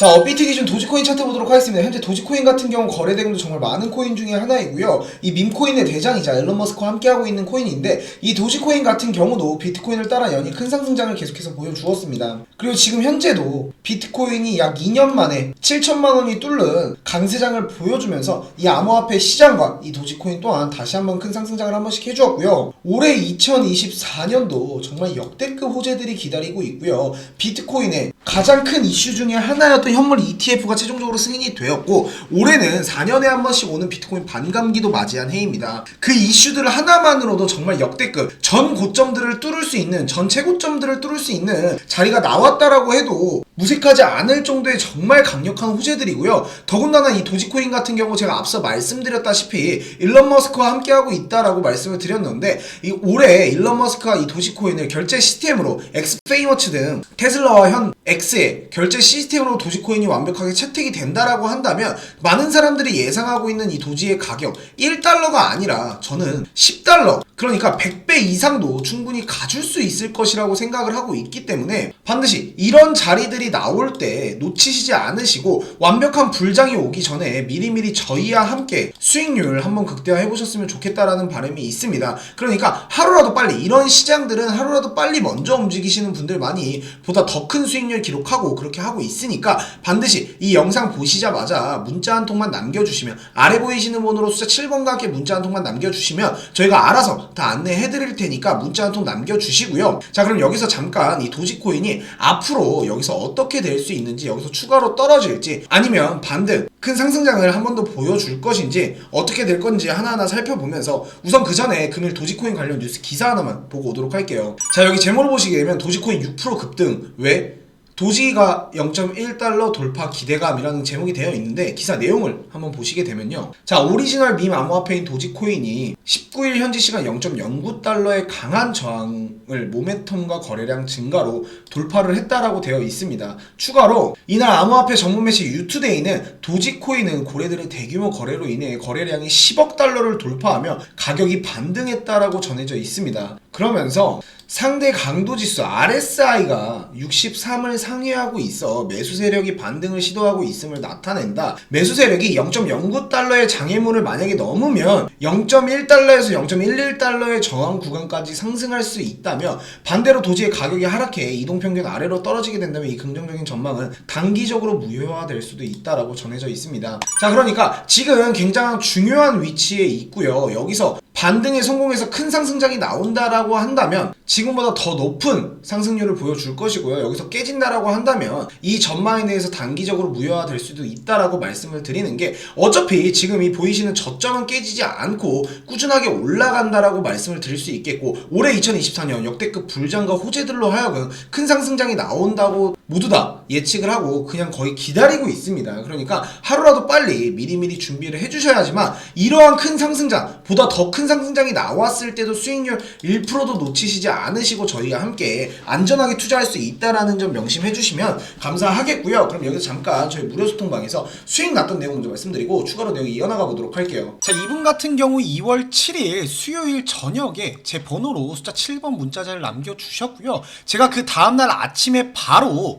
자, 업비트 기준 도지코인 차트 보도록 하겠습니다. 현재 도지코인 같은 경우 거래 대금도 정말 많은 코인 중에 하나이고요. 이 밈코인의 대장이자 앨런 머스크와 함께하고 있는 코인인데 이 도지코인 같은 경우도 비트코인을 따라 연이 큰 상승장을 계속해서 보여주었습니다. 그리고 지금 현재도 비트코인이 약 2년 만에 7천만 원이 뚫는 강세장을 보여주면서 이 암호화폐 시장과 이 도지코인 또한 다시 한번 큰 상승장을 한 번씩 해주었고요. 올해 2024년도 정말 역대급 호재들이 기다리고 있고요. 비트코인의 가장 큰 이슈 중에 하나였던 현물 ETF가 최종적으로 승인이 되었고 올해는 4년에 한 번씩 오는 비트코인 반감기도 맞이한 해입니다. 그 이슈들 하나만으로도 정말 역대급 전 고점들을 뚫을 수 있는 전 최고점들을 뚫을 수 있는 자리가 나왔다라고 해도 무색하지 않을 정도의 정말 강력한 호재들이고요. 더군다나 이 도지코인 같은 경우 제가 앞서 말씀드렸다시피 일론 머스크와 함께하고 있다라고 말씀을 드렸는데 이 올해 일론 머스크가 이 도지코인을 결제 시스템으로 엑스페이머츠 등 테슬라와 현 X의 결제 시스템으로 도지코인이 완벽하게 채택이 된다라고 한다면 많은 사람들이 예상하고 있는 이 도지의 가격 1달러가 아니라 저는 10달러 그러니까 100배 이상도 충분히 가줄 수 있을 것이라고 생각을 하고 있기 때문에 반드시 이런 자리들이 나올 때 놓치시지 않으시고 완벽한 불장이 오기 전에 미리미리 저희와 함께 수익률 한번 극대화해 보셨으면 좋겠다라는 바람이 있습니다. 그러니까 하루라도 빨리 이런 시장들은 하루라도 빨리 먼저 움직이시는 분들 많이 보다 더 큰 수익률 기록하고 그렇게 하고 있으니까 반드시 이 영상 보시자마자 문자 한 통만 남겨주시면 아래 보이시는 번호로 숫자 7번과 함께 문자 한 통만 남겨주시면 저희가 알아서 다 안내해 드릴 테니까 문자 한 통 남겨주시고요. 자 그럼 여기서 잠깐 이 도지코인이 앞으로 여기서 어떻게 될 수 있는지 여기서 추가로 떨어질지 아니면 반등 큰 상승장을 한 번 더 보여줄 것인지 어떻게 될 건지 하나하나 살펴보면서 우선 그 전에 금일 도지코인 관련 뉴스 기사 하나만 보고 오도록 할게요. 자 여기 제목을 보시게 되면 도지코인 6% 급등 왜? 도지가 0.1달러 돌파 기대감이라는 제목이 되어 있는데 기사 내용을 한번 보시게 되면요. 자, 오리지널 밈 암호화폐인 도지코인이 19일 현지 시간 0.09달러의 강한 저항을 모멘텀과 거래량 증가로 돌파를 했다라고 되어 있습니다. 추가로 이날 암호화폐 전문 매체 유투데이는 도지코인은 고래들의 대규모 거래로 인해 거래량이 10억 달러를 돌파하며 가격이 반등했다라고 전해져 있습니다. 그러면서 상대 강도 지수 RSI가 63을 상회하고 있어 매수 세력이 반등을 시도하고 있음을 나타낸다. 매수 세력이 0.09달러의 장애물을 만약에 넘으면 0.1달러에서 0.11달러의 저항 구간까지 상승할 수 있다며 반대로 도지의 가격이 하락해 이동평균 아래로 떨어지게 된다면 이 긍정적인 전망은 단기적으로 무효화될 수도 있다라고 전해져 있습니다. 자, 그러니까 지금 굉장히 중요한 위치에 있고요. 여기서 반등에 성공해서 큰 상승장이 나온다라고 한다면 지금보다 더 높은 상승률을 보여줄 것이고요. 여기서 깨진다라고 한다면 이 전망에 대해서 단기적으로 무효화될 수도 있다라고 말씀을 드리는 게 어차피 지금 이 보이시는 저점은 깨지지 않고 꾸준하게 올라간다라고 말씀을 드릴 수 있겠고 올해 2024년 역대급 불장과 호재들로 하여금 큰 상승장이 나온다고 모두 다 예측을 하고 그냥 거의 기다리고 있습니다. 그러니까 하루라도 빨리 미리미리 준비를 해주셔야지만 이러한 큰 상승장 보다 더 큰 상승장이 나왔을 때도 수익률 1%도 놓치시지 않으시고 저희와 함께 안전하게 투자할 수 있다라는 점 명심해 주시면 감사하겠고요. 그럼 여기서 잠깐 저희 무료 소통방에서 수익 났던 내용 먼저 말씀드리고 추가로 내용 이어나가 보도록 할게요. 자, 이분 같은 경우 2월 7일 수요일 저녁에 제 번호로 숫자 7번 문자자를 남겨주셨고요. 제가 그 다음날 아침에 바로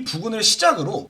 이 부근을 시작으로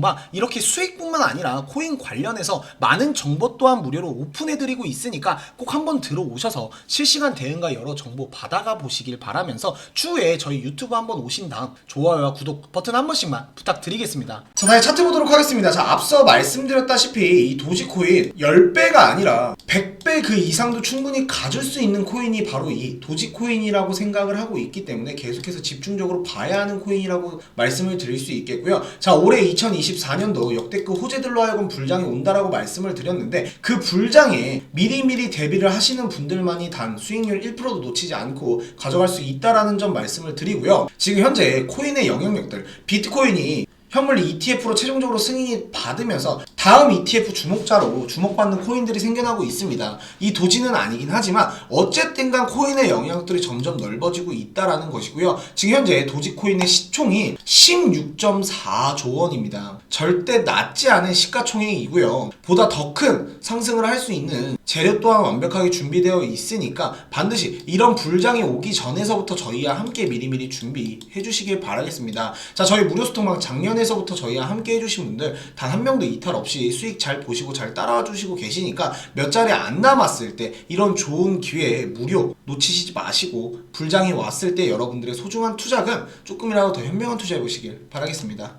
방 이렇게 수익뿐만 아니라 코인 관련해서 많은 정보 또한 무료로 오픈해드리고 있으니까 꼭 한번 들어오셔서 실시간 대응과 여러 정보 받아가 보시길 바라면서 추후에 저희 유튜브 한번 오신 다음 좋아요와 구독 버튼 한 번씩만 부탁드리겠습니다. 자, 다시 차트 보도록 하겠습니다. 자, 앞서 말씀드렸다시피 이 도지코인 10배가 아니라 100배 그 이상도 충분히 가질 수 있는 코인이 바로 이 도지코인이라고 생각을 하고 있기 때문에 계속해서 집중적으로 봐야 하는 코인이라고 말씀을 드릴 수 있겠고요. 자, 올해 2024년도 역대급 호재들로 하여금 불장이 온다라고 말씀을 드렸는데 그 불장에 미리미리 대비를 하시는 분들만이 단 수익률 1%도 놓치지 않고 가져갈 수 있다라는 점 말씀을 드리고요. 지금 현재 코인의 영향력들 비트코인이 현물 ETF로 최종적으로 승인이 받으면서 다음 ETF 주목자로 주목받는 코인들이 생겨나고 있습니다. 이 도지는 아니긴 하지만 어쨌든 간 코인의 영향력들이 점점 넓어지고 있다라는 것이고요. 지금 현재 도지 코인의 시총이 16.4조 원입니다. 절대 낮지 않은 시가총액이고요. 보다 더 큰 상승을 할 수 있는 재료 또한 완벽하게 준비되어 있으니까 반드시 이런 불장이 오기 전에서부터 저희와 함께 미리미리 준비해 주시길 바라겠습니다. 자, 저희 무료 소통방 작년에 서부터 저희와 함께 해주신 분들 단 한 명도 이탈 없이 수익 잘 보시고 잘 따라와 주시고 계시니까 몇 자리 안 남았을 때 이런 좋은 기회에 무료 놓치시지 마시고 불장이 왔을 때 여러분들의 소중한 투자금 조금이라도 더 현명한 투자해 보시길 바라겠습니다.